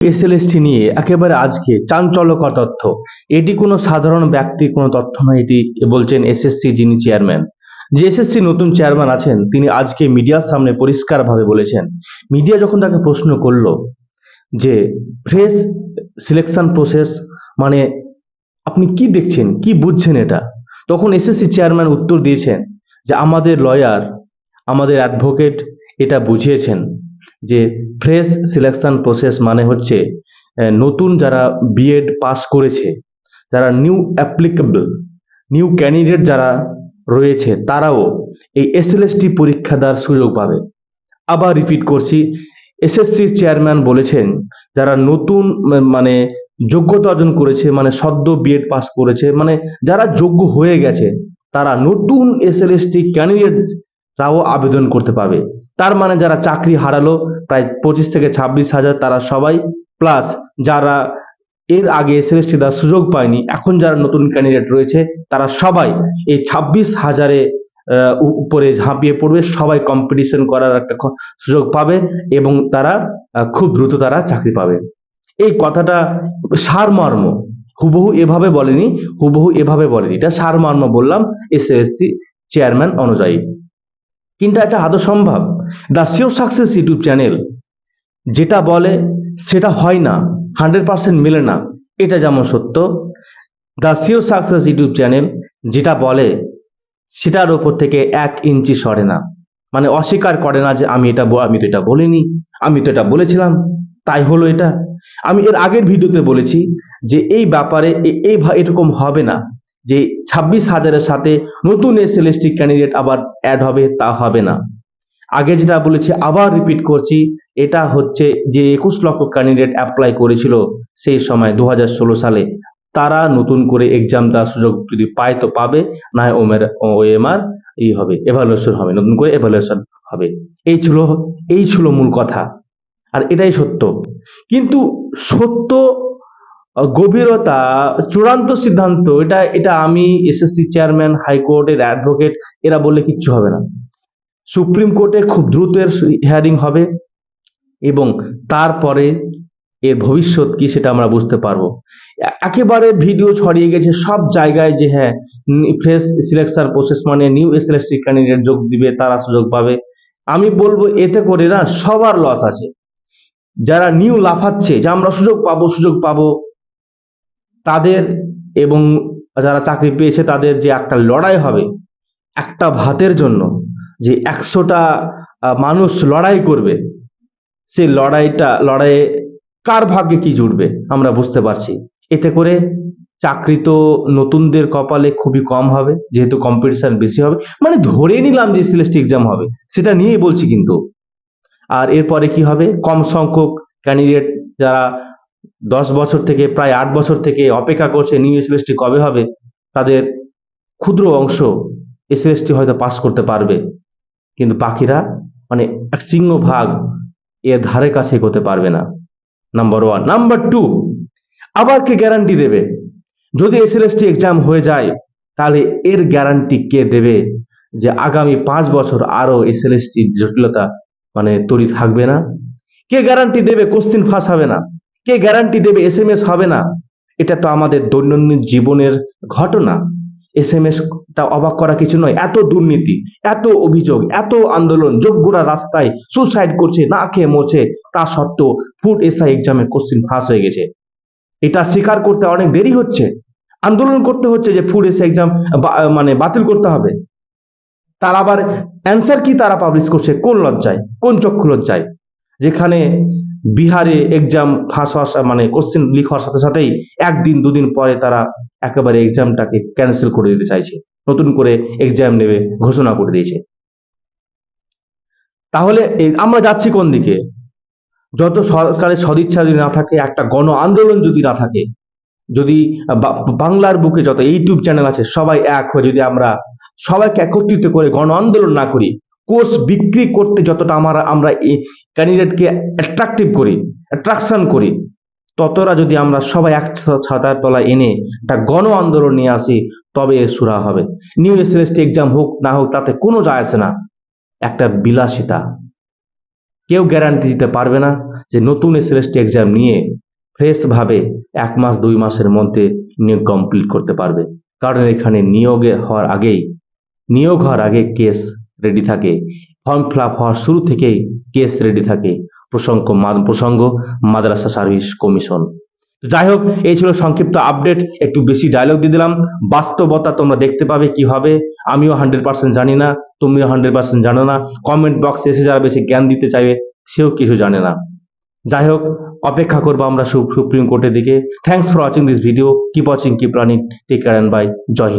SLST নিয়ে একেবারে আজকে চাঞ্চল্যকর তথ্য। এটি কোনো সাধারণ ব্যক্তির কোনো তথ্য নয়, এটি বলছেন এসএসসি যিনি চেয়ারম্যান যে এসএসসি নতুন চেয়ারম্যান আছেন, তিনি আজকে মিডিয়ার সামনে পরিষ্কারভাবে বলেছেন। মিডিয়া যখন তাকে প্রশ্ন করল যে ফ্রেশ সিলেকশন প্রসেস মানে আপনি কি দেখছেন, কি বুঝছেন এটা? তখন এসএসসি চেয়ারম্যান উত্তর দিয়েছেন যে, আমাদের লয়ার আমাদের অ্যাডভোকেট এটা বুঝিয়েছেন। যে ফ্রেশ সিলেকশন প্রসেস মানে হচ্ছে নতুন যারা বিএড পাস করেছে, যারা নিউ অ্যাপ্লিকেবল নিউ ক্যান্ডিডেট যারা রয়েছে, তারাও এই এসএলএসটি পরীক্ষা দেওয়ার সুযোগ পাবে। আবার রিপিট করছি এসএসসির চেয়ারম্যান বলেছেন, যারা নতুন মানে যোগ্যতা অর্জন করেছে মানে সদ্য বিএড পাস করেছে মানে যারা যোগ্য হয়ে গেছে, তারা নতুন এসএলএসটি ক্যান্ডিডেট ক্যান্ডিডেটরাও আবেদন করতে পারবে। তার মানে যারা চাকরি হারালো, প্রায় পঁচিশ থেকে ছাব্বিশ হাজার তারা সবাই প্লাস যারা এর আগে এসএলএসটি দেওয়ার সুযোগ পায়নি, এখন যারা নতুন ক্যান্ডিডেট রয়েছে, তারা সবাই এই ছাব্বিশ হাজারে উপরে ঝাঁপিয়ে পড়বে, সবাই কম্পিটিশন করার একটা সুযোগ পাবে এবং তারা খুব দ্রুত তারা চাকরি পাবে। এই কথাটা সারমর্ম, হুবহু এভাবে বলেনি, হুবহু এভাবে বলেনি, এটা সারমর্ম বললাম এসএসসি চেয়ারম্যান অনুযায়ী। কিন্তু এটা আদৌ সম্ভব? The sure success YouTube channel যেটা বলে সেটা হয় না হান্ড্রেড পার্সেন্ট মেলে না, এটা যেমন সত্য। The sure success YouTube channel যেটা বলে সেটার ওপর থেকে এক ইঞ্চি সরে না। মানে অস্বীকার করে না যে আমি এটা আমি তো এটা বলিনি, আমি তো এটা বলেছিলাম, তাই হলো এটা। আমি এর আগের ভিডিওতে বলেছি যে এই ব্যাপারে এই এরকম হবে না। যে ছাব্বিশ হাজারের সাথে নতুন এসএলএসটি ক্যান্ডিডেট আবার অ্যাড হবে, তা হবে না। আগে যেটা বলেছি, আবার রিপিট করছি, এটা হচ্ছে যে একুশ লক্ষ ক্যান্ডিডেট অ্যাপ্লাই করেছিল সেই সময় দু হাজার ষোলো সালে। তারা নতুন করে এক্সাম দেওয়ার সুযোগ যদি পায় তো পাবে না ওমের ও ওএমআর ই হবে এভালুয়েশন হবে, নতুন করে এভালুয়েশন হবে। এই ছিল এই ছিল মূল কথা। আর এটাই সত্য। কিন্তু সত্য গভীরতা, চূড়ান্ত সিদ্ধান্ত, এটা এটা আমি এসএসসি চেয়ারম্যান হাইকোর্টের অ্যাডভোকেট এরা বললে কিচ্ছু হবে না। সুপ্রিম কোর্টে খুব দ্রুত এর হিয়ারিং হবে এবং তারপরে এর ভবিষ্যৎ কি সেটা আমরা বুঝতে পারব। একেবারে ভিডিও ছড়িয়ে গেছে সব জায়গায় যে হ্যাঁ ফ্রেশ সিলেকশন প্রসেস মানে নিউ এসএলএসটি ক্যান্ডিডেট যোগ দিবে, তারা সুযোগ পাবে। আমি বলব এতে করে না, সবার লস আছে। যারা নিউ লাফাচ্ছে, যে আমরা সুযোগ পাবো সুযোগ পাবো তাদের এবং যারা চাকরি পেয়েছে তাদের যে একটা লড়াই হবে, একটা ভাতের জন্য যে একশোটা মানুষ লড়াই করবে সেই লড়াইটা, লড়াইয়ে কার ভাগ্যে কি জুটবে আমরা বুঝতে পারছি। এতে করে চাকরি তো নতুনদের কপালে খুবই কম হবে, যেহেতু কম্পিটিশন বেশি হবে। মানে ধরে নিলাম যে সিলেস্ট এক্সাম হবে, সেটা নিয়েই বলছি কিন্তু। আর এরপরে কি হবে? কম সংখ্যক ক্যান্ডিডেট যারা দশ বছর থেকে, প্রায় আট বছর থেকে অপেক্ষা করছে নিউ এসএলএসটি কবে হবে, তাদের ক্ষুদ্র অংশ এসএলএসটি হয়তো পাস করতে পারবে। কিন্তু বাকিরা মানে এক সিংহভাগ এর ধারে কাছে এগোতে পারবে না নাম্বার ওয়ান নাম্বার টু আবার কে গ্যারান্টি দেবে? যদি এসএলএসটি এক্সাম হয়ে যায়, তাহলে এর গ্যারান্টি কে দেবে? যে আগামী পাঁচ বছর আরও এসএলএসটি জটিলতা মানে তৈরি থাকবে না। কে গ্যারান্টি দেবে? কোশ্চিন ফাঁস হবে না। কে গ্যারান্টি দেবে? এস হবে না। এটা তো আমাদের দৈনন্দিন জীবনের ঘটনা। এস এম টা অবাক করা কিছু নয়। এত দুর্নীতি, এত অভিযোগ, এত আন্দোলন, যোগ্যরা রাস্তায় সুসাইড করছে, না খেয়ে মরছে, তা সত্ত্বেও ফুড এসআই এক্সামে কোশ্চিন ফাঁস হয়ে গেছে। এটা স্বীকার করতে অনেক দেরি হচ্ছে। আন্দোলন করতে হচ্ছে যে ফুড এসআই এক্সাম মানে বাতিল করতে হবে। তার আবার অ্যান্সার কি তারা পাবলিশ করছে? কোন লজ্জায়? কোন চক্ষু লজ্জায়? যেখানে বিহারে এক্সাম ফাঁস হওয়ার মানে কোশ্চেন লিক হওয়ার সাথে সাথেই একদিন, দুদিন পরে তারা একেবারে এক্সামটাকে ক্যান্সেল করে দিতে চাইছে। নতুন করে এক্সাম নেবে, ঘোষণা করে দিয়েছে। তাহলে আমরা যাচ্ছি কোন দিকে? যত সরকারের সদিচ্ছা যদি না থাকে, একটা গণ আন্দোলন যদি না থাকে, যদি বাংলার বুকে যত ইউটিউব চ্যানেল আছে, সবাই এক হয়ে যদি আমরা সবাইকে একত্রিত করে গণ আন্দোলন না করি কোর্স বিক্রি করতে যতটা আমরা আমরা ক্যান্ডিডেটকে অ্যাট্রাকটিভ করি অ্যাট্রাকশন করি, ততটা যদি আমরা সবাই এক ছাতার তলায় এনে একটা গণ আন্দোলন নিয়ে আসি, তবে সুরা হবে। নিউ এসএলএসটি এক্সাম হোক, না হোক, তাতে কোনো যায় আসে না। একটা বিলাসিতা। কেউ গ্যারান্টি দিতে পারবে না যে নতুন এসএলএসটি এক্সাম নিয়ে ফ্রেশভাবে এক মাস, দুই মাসের মধ্যে নিয়োগ কমপ্লিট করতে পারবে। কারণ এখানে নিয়োগে হওয়ার আগেই, নিয়োগ হওয়ার আগে কেস রেডি থাকে। ফর্ম ফিল আপ হওয়ার শুরু থেকেই কেস রেডি থাকে। প্রসঙ্গ প্রসঙ্গ, মাদ্রাসা সার্ভিস কমিশন যাই হোক, এই ছিল সংক্ষিপ্ত আপডেট একটু বেশি ডায়লগ দিয়ে দিলাম। বাস্তবতা তোমরা দেখতে পাবে কি হবে। আমিও হান্ড্রেড পার্সেন্ট জানি না, তুমিও হান্ড্রেড পার্সেন্ট জানো না। কমেন্ট বক্সে এসে যারা বেশি জ্ঞান দিতে চাইবে, সেও কিছু জানে না। যাই হোক, অপেক্ষা করব আমরা সুপ্রিম কোর্টের দিকে। Thanks for watching this video keep watching keep running take care and bye Jai Hind.